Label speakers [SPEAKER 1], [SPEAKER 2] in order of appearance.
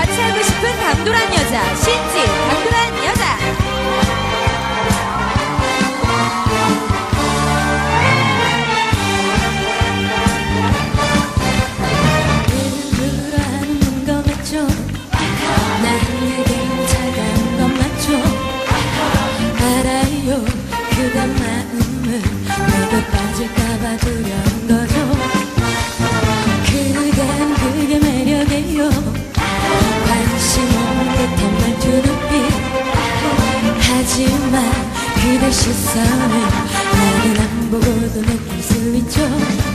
[SPEAKER 1] 같이 살고 싶은 당돌한 여자 신지.
[SPEAKER 2] 실상을 나는 안 보고도 느낄 수 있죠.